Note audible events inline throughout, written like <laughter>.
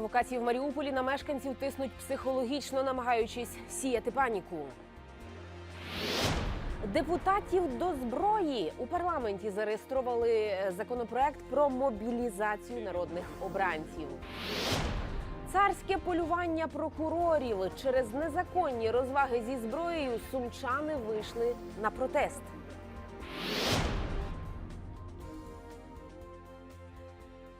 Провокації в Маріуполі на мешканців тиснуть психологічно, намагаючись сіяти паніку. Депутатів до зброї у парламенті зареєстрували законопроект про мобілізацію народних обранців. Царське полювання прокурорів через незаконні розваги зі зброєю сумчани вийшли на протест.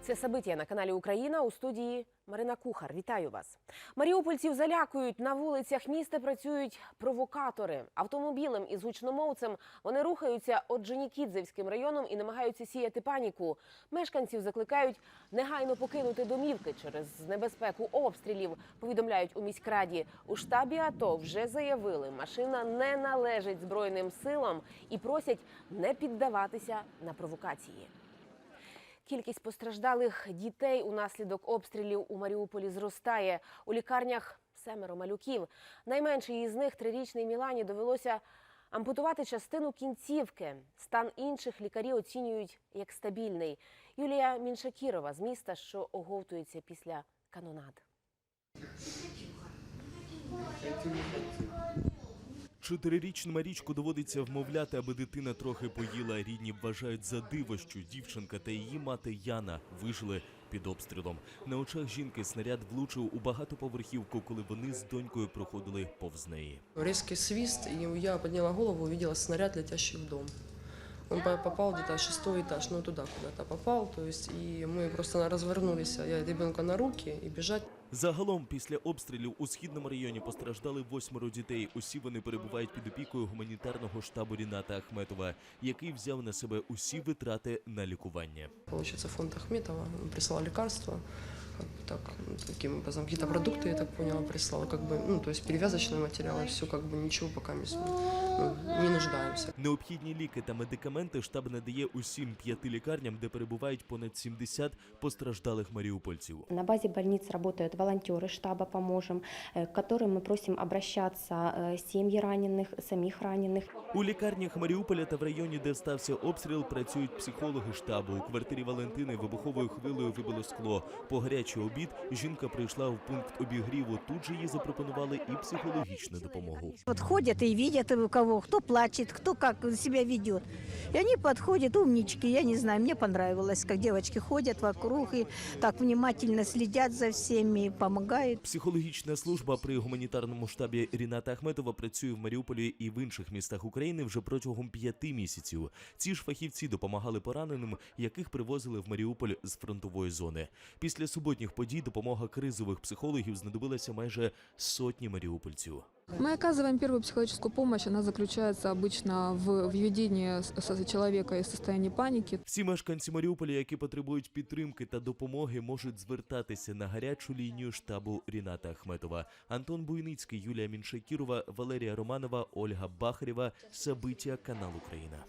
Це Сабиття на каналі Україна у студії Марина Кухар. Вітаю вас. Маріупольців залякують на вулицях міста. Працюють провокатори автомобілем із гучномовцем. Вони рухаються Одженікідзевським районом і намагаються сіяти паніку. Мешканців закликають негайно покинути домівки через небезпеку обстрілів. Повідомляють у міськраді. У штабі АТО вже заявили, машина не належить збройним силам і просять не піддаватися на провокації. Кількість постраждалих дітей унаслідок обстрілів у Маріуполі зростає. У лікарнях семеро малюків. Найменший із них трирічний Мілані довелося ампутувати частину кінцівки. Стан інших лікарі оцінюють як стабільний. Юлія Міншакірова з міста, що оговтується після канонад. Чотирирічну Марічку доводиться вмовляти, аби дитина трохи поїла. Рідні вважають за диво, що дівчинка та її мати Яна вижили під обстрілом. На очах жінки снаряд влучив у багатоповерхівку, коли вони з донькою проходили повз неї. Резкий свист, и я подняла голову, увидела снаряд, летящий в дом. Он по- попал где-то шестой ну туда куда-то попал, то есть и мы просто развернулись, я ребенка на руки и бежать. Загалом, після обстрілів у східному районі постраждали восьмеро дітей. Усі вони перебувають під опікою гуманітарного штабу Ріната Ахметова, який взяв на себе усі витрати на лікування. Получается, фонд Ахметова он прислал лекарства, как бы так, ну, таким образом, какие-то продукты, я так поняла, прислал, как бы, ну, то есть перевязочные материалы, все, как бы ничего пока не, ну, не нуждаемся. Необхідні ліки та медикаменти штаб надає усім п'яти лікарням, де перебувають понад 70 постраждалих маріупольців. На базе больниц работают волонтеры штаба «Поможем», э, к которым мы просим обращаться э, семьи раненых, самих раненых. У лікарнях Маріуполя та в районі, де стався обстріл, працюють психологи штабу. У квартирі Валентини вибуховою хвилею вибило скло. По гарячий обід жінка прийшла в пункт обігріву. Тут же їй запропонували і психологічну допомогу. Вот ходят и видят у кого, кто плачет, кто как себя ведет. И они подходят, умнички, я не знаю, мне понравилось, как девочки ходят вокруг и так внимательно следят за всеми, помогают. Психологічна служба при гуманітарному штабі Ріната Ахметова працює в Маріуполі і в інших містах України вже протягом п'яти місяців. Ці ж фахівці допомагали пораненим, яких привозили в Маріуполь з фронтової зони. Після суботніх подій допомога кризових психологів знадобилася майже сотні маріупольців. Мы оказываем первую психологическую помощь. Она заключается обычно в введении с- с- человека из состояния паники. Всі мешканці Маріуполя, які потребують підтримки та допомоги, можуть звертатися на гарячу лінію штабу Ріната Ахметова. Антон Буйницький, Юлія Міншакірова, Валерія Романова, Ольга Бахарєва. Сабиття канал Україна.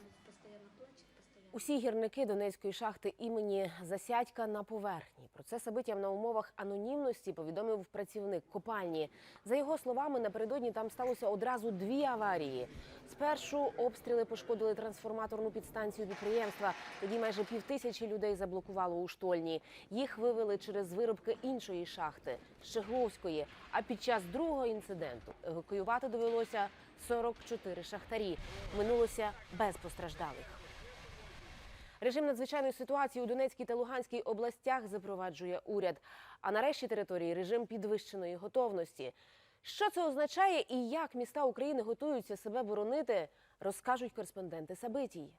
Усі гірники Донецької шахти імені Засядька на поверхні. Про це собиттям на умовах анонімності повідомив працівник копальні. За його словами, напередодні там сталося одразу дві аварії. Спершу обстріли пошкодили трансформаторну підстанцію підприємства. Тоді майже півтисячі людей заблокувало у штольні. Їх вивели через виробки іншої шахти Щегловської. А під час другого інциденту евакуювати довелося 44 шахтарі. Минулося без постраждалих. Режим надзвичайної ситуації у Донецькій та Луганській областях запроваджує уряд. А на решті території режим підвищеної готовності. Що це означає і як міста України готуються себе боронити, розкажуть кореспонденти Сабитій.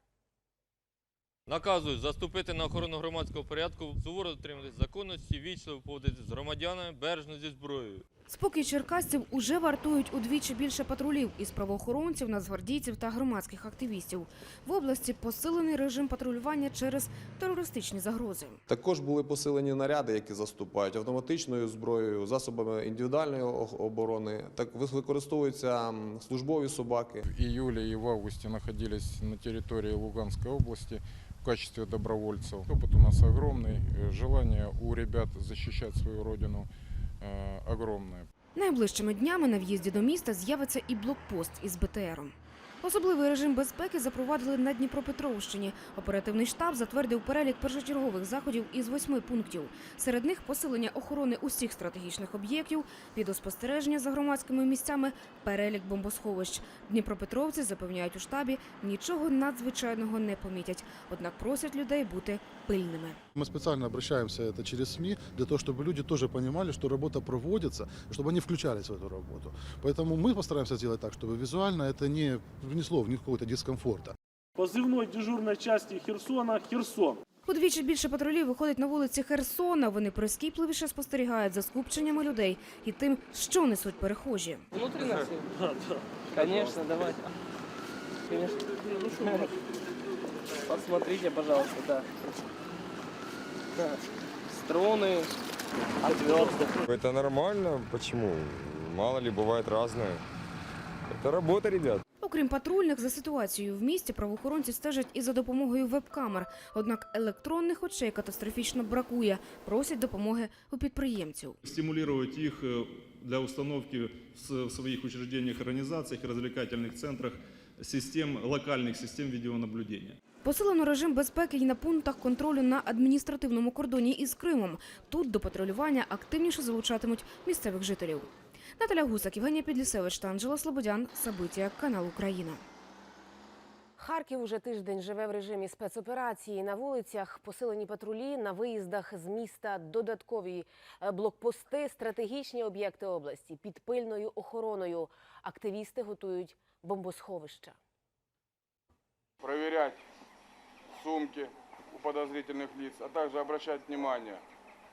Наказують заступити на охорону громадського порядку, суворо дотримуватись законності, вічливо поводитися з громадянами, бережно зі зброєю. Спокій черкасців уже вартують удвічі більше патрулів із правоохоронців, нацгвардійців та громадських активістів. В області посилений режим патрулювання через терористичні загрози. Також були посилені наряди, які заступають автоматичною зброєю, засобами індивідуальної о- оборони. Так ви- використовуються м, службові собаки. в июле и в августе находились на территории Луганской области в качестве добровольцев. Опыт у нас огромный, э, желание у ребят защищать свою родину э. Найближчими днями на в'їзді до міста з'явиться і блокпост із БТРом. Особливий режим безпеки запровадили на Дніпропетровщині. Оперативний штаб затвердив перелік першочергових заходів із восьми пунктів. Серед них посилення охорони усіх стратегічних об'єктів, відеоспостереження за громадськими місцями, перелік бомбосховищ. Дніпропетровці запевняють у штабі, нічого надзвичайного не помітять. Однак просять людей бути пильними. Мы специально обращаемся это через СМИ для того, чтобы люди тоже понимали, что работа проводится, и чтобы они включались в эту работу. Поэтому мы постараемся сделать так, чтобы визуально это не внесло в них какого-то дискомфорта. Позивной дежурной части Херсона Херсон. Удвічі більше патрулів виходить на вулиці Херсона. Вони прискіпливіше спостерігають за скупченнями людей і тим, що несуть перехожі. Внутри нас? Да, да. Конечно, давайте. Конечно. Посмотрите, пожалуйста, да. Да. Струны, отвертки. Это нормально. Почему? Мало ли, бывает разное. Это работа, ребят. Окрім патрульних, за ситуацією в місті правоохоронці стежать і за допомогою веб-камер. Однак електронних очей катастрофічно бракує. Просять допомоги у підприємців. стимулировать их э, для установки в с- в своих учреждениях, организациях и развлекательных центрах систем, локальных систем видеонаблюдения. Посилено режим безпеки і на пунктах контролю на адміністративному кордоні із Кримом. Тут до патрулювання активніше залучатимуть місцевих жителів. Наталя Гусак, Євгенія Підлісевич та Анжела Слободян. Sabиття, канал Україна. Харків уже тиждень живе в режимі спецоперації. На вулицях посилені патрулі, на виїздах з міста додаткові е, блокпости, стратегічні об'єкти області під пильною охороною. Активісти готують бомбосховища. Проверять сумки у подозрительных лиц, а также обращать внимание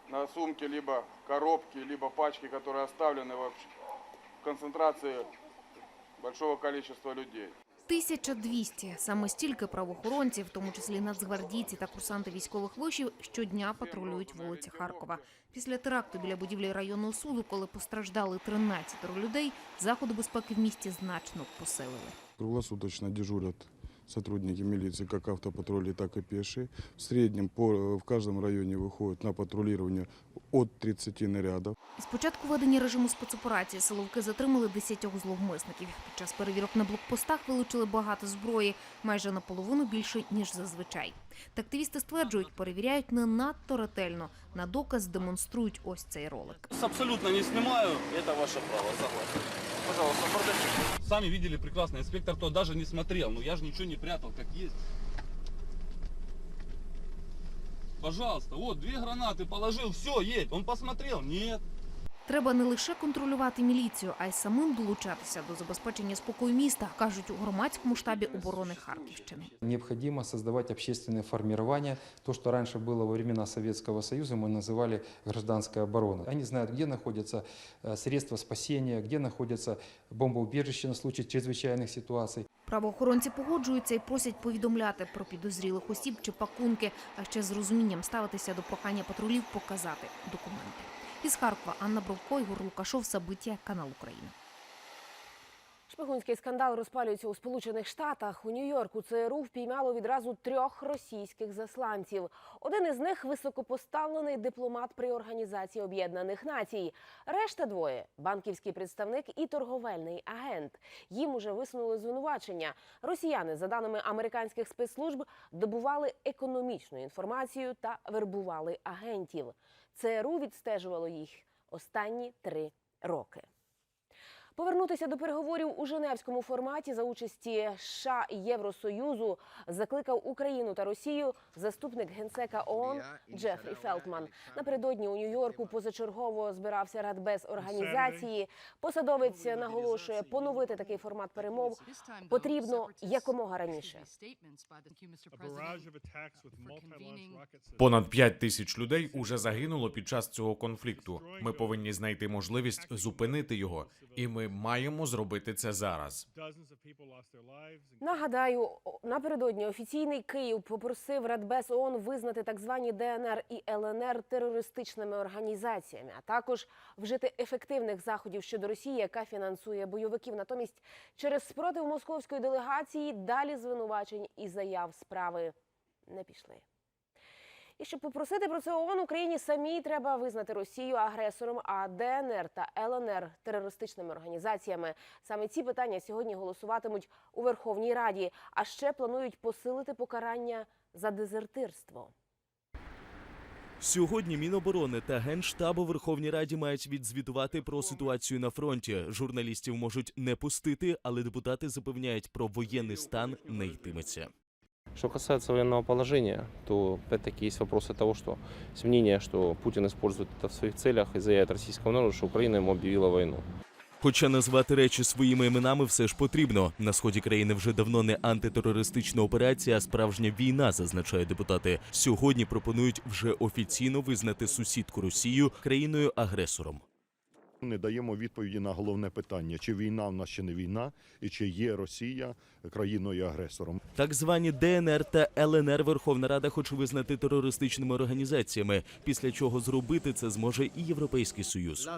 на сумки, либо коробки, либо пачки, которые оставлены в концентрации большого количества людей. 1200. Саме стільки правоохоронців, в тому числі нацгвардійці та курсанти військових вишів, щодня патрулюють вулиці Харкова. Після теракту біля будівлі районного суду, коли постраждали 13 людей, заходи безпеки в місті значно посилили. Круглосуточно дежурят сотрудники милиции, как автопатрули, так и пешие. В среднем по, в каждом районе выходит на патрулирование от 30 нарядов. З початку ведення режиму спецоперації силовики затримали 10 зловмисників. Під час перевірок на блокпостах вилучили багато зброї, майже наполовину більше, ніж зазвичай. Та активісти стверджують, перевіряють не надто ретельно. На доказ демонструють ось цей ролик. Абсолютно не снимаю. Это ваше право, согласен. Пожалуйста, бардачок. Сами видели прекрасно, инспектор то даже не смотрел, но я же ничего не прятал, как есть. Пожалуйста, вот две гранаты положил, все, едь. Он посмотрел, нет. Треба не лише контролювати міліцію, а й самим долучатися до забезпечення спокою міста, кажуть у громадському штабі оборони Харківщини. Необходимо создавать общественное формирование. То, что раньше было во времена Советского Союза, мы называли гражданская оборона. Они знают, где находятся э, средства спасения, где находятся бомбоубежища на случай чрезвычайных ситуаций. Правоохоронці погоджуються і просять повідомляти про підозрілих осіб чи пакунки, а ще з розумінням ставитися до прохання патрулів показати документи. Із Харкова Анна Бровко, Ігор Лукашов, Забиття, канал Україна. Шпигунський скандал розпалюється у Сполучених Штатах. У Нью-Йорку ЦРУ впіймало відразу трьох російських засланців. Один із них високопоставлений дипломат при Організації Об'єднаних Націй. Решта двоє банківський представник і торговельний агент. Їм уже висунули звинувачення. Росіяни, за даними американських спецслужб, добували економічну інформацію та вербували агентів. ЦРУ відстежувало їх останні три роки. Повернутися до переговорів у Женевському форматі за участі США і Євросоюзу закликав Україну та Росію заступник генсека ООН Джефрі Фелтман. Напередодні у Нью-Йорку позачергово збирався радбез організації. Посадовець наголошує, поновити такий формат перемов потрібно якомога раніше. Понад 5 тисяч людей уже загинуло під час цього конфлікту. Ми повинні знайти можливість зупинити його, і ми маємо зробити це зараз. Нагадаю, напередодні офіційний Київ попросив Радбез ООН визнати так звані ДНР і ЛНР терористичними організаціями, а також вжити ефективних заходів щодо Росії, яка фінансує бойовиків. Натомість через спротив московської делегації далі звинувачень і заяв справи не пішли. І щоб попросити про це ООН, Україні самій треба визнати Росію агресором, а ДНР та ЛНР терористичними організаціями. Саме ці питання сьогодні голосуватимуть у Верховній Раді. А ще планують посилити покарання за дезертирство. Сьогодні Міноборони та Генштаб у Верховній Раді мають відзвітувати про ситуацію на фронті. Журналістів можуть не пустити, але депутати запевняють, про воєнний стан не йтиметься. Что касается военного положения, то опять-таки есть вопросы того, что есть мнение, что Путин использует это в своих целях и заявляет российскому народу, что Украина ему объявила войну. Хоча назвати речі своїми іменами все ж потрібно. На сході країни вже давно не антитерористична операція, а справжня війна, зазначають депутати. Сьогодні пропонують вже офіційно визнати сусідку Росію країною агресором. Не даємо відповіді на головне питання: чи війна в нас чи не війна, і чи є Росія країною агресором. Так звані ДНР та ЛНР Верховна Рада хоче визнати терористичними організаціями, після чого зробити це зможе і Європейський Союз.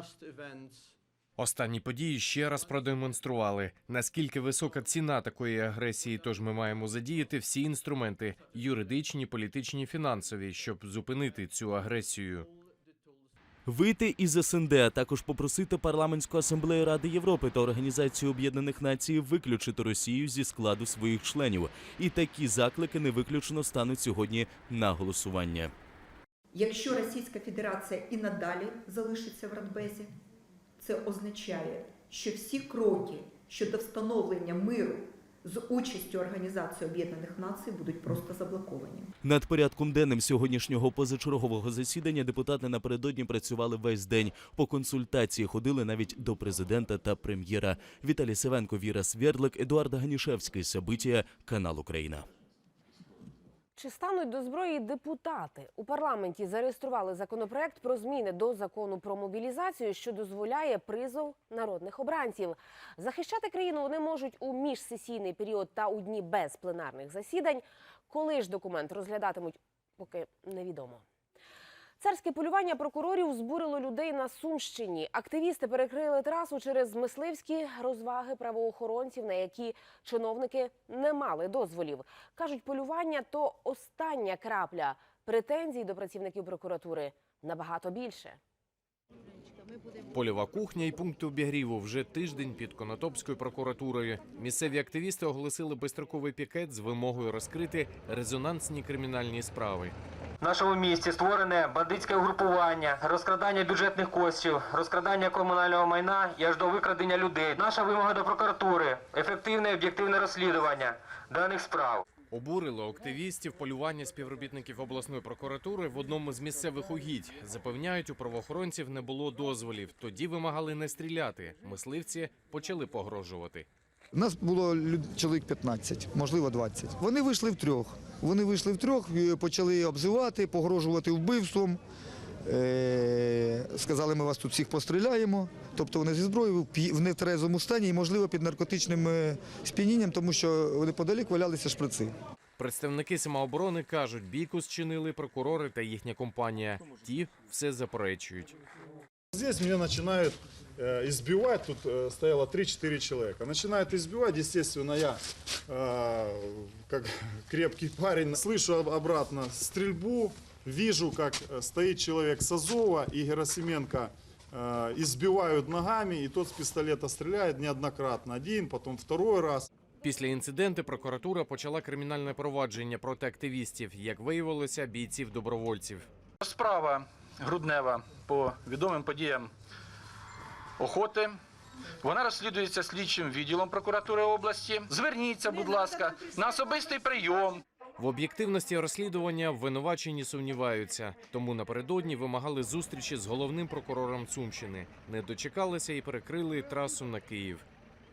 Останні події ще раз продемонстрували, наскільки висока ціна такої агресії. Тож ми маємо задіяти всі інструменти юридичні, політичні, фінансові, щоб зупинити цю агресію. Вийти із СНД, а також попросити парламентську асамблею Ради Європи та Організацію Об'єднаних Націй виключити Росію зі складу своїх членів. І такі заклики не виключено стануть сьогодні на голосування. Якщо Російська Федерація і надалі залишиться в Радбезі, це означає, що всі кроки щодо встановлення миру з участю Організації Об'єднаних Націй будуть просто заблоковані. Над порядком денним сьогоднішнього позачергового засідання депутати напередодні працювали весь день. По консультації ходили навіть до президента та прем'єра. Віталій Севенко, Віра Свердлик, Едуард Ганішевський. Сабитія, канал Україна. Чи стануть до зброї депутати? У парламенті зареєстрували законопроект про зміни до закону про мобілізацію, що дозволяє призов народних обранців. Захищати країну вони можуть у міжсесійний період та у дні без пленарних засідань. Коли ж документ розглядатимуть, поки невідомо. Царське полювання прокурорів збурило людей на Сумщині. Активісти перекрили трасу через мисливські розваги правоохоронців, на які чиновники не мали дозволів. Кажуть, полювання то остання крапля. Претензій до працівників прокуратури набагато більше. Польова кухня і пункти обігріву вже тиждень під Конотопською прокуратурою. Місцеві активісти оголосили безстроковий пікет з вимогою розкрити резонансні кримінальні справи. В нашому місті створене бандитське угрупування, розкрадання бюджетних коштів, розкрадання комунального майна і аж до викрадення людей. Наша вимога до прокуратури ефективне і об'єктивне розслідування даних справ. Обурило активістів полювання співробітників обласної прокуратури в одному з місцевих угідь. Запевняють, у правоохоронців не було дозволів. Тоді вимагали не стріляти. Мисливці почали погрожувати. Нас було чоловік 15, можливо 20. Вони вийшли в трьох. Вони вийшли втрьох, трьох, почали обзивати, погрожувати вбивством. Е, Сказали, ми вас тут всіх постріляємо. Тобто вони зі зброєю в п'ї- в нетрезвому стані і, можливо, під наркотичним е, сп'янінням, тому що неподалік валялися шприци. Представники самооборони кажуть, бійку зчинили прокурори та їхня компанія. Ті все заперечують. Здесь меня начинают э, избивать, тут э, стояло 3-4 человека. Начинают избивать, естественно, я, э, как <laughs> крепкий парень, слышу об- обратно стрельбу, вижу, как э, стоит человек с Азова и Герасименко э, избивают ногами, и тот с пистолета стреляет неоднократно. Один, потом второй раз. Після інциденту прокуратура почала кримінальне провадження проти активістів. Як виявилося, бійців добровольців. Справа груднева по відомим подіям охоти. Вона розслідується слідчим відділом прокуратури області. Зверніться, будь ласка, на особистий прийом. В об'єктивності розслідування обвинувачені сумніваються, тому напередодні вимагали зустрічі з головним прокурором Сумщини. Не дочекалися і перекрили трасу на Київ.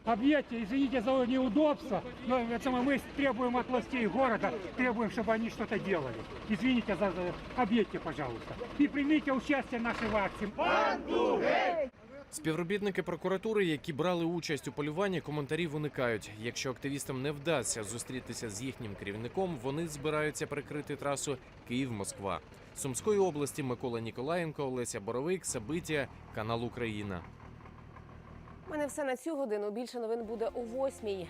Объедьте, извините за неудобство, но это самое, мы требуем от властей города, требуем, чтобы они что-то делали. Извините за, за объедьте, пожалуйста. И примите участие в нашей акции. Співробітники прокуратури, які брали участь у полюванні, коментарів уникають. Якщо активістам не вдасться зустрітися з їхнім керівником, вони збираються перекрити трасу Київ-Москва. Сумської області Микола Ніколаєнко, Олеся Боровик, Сабиття, канал Україна. У мене все на цю годину. Більше новин буде о восьмій.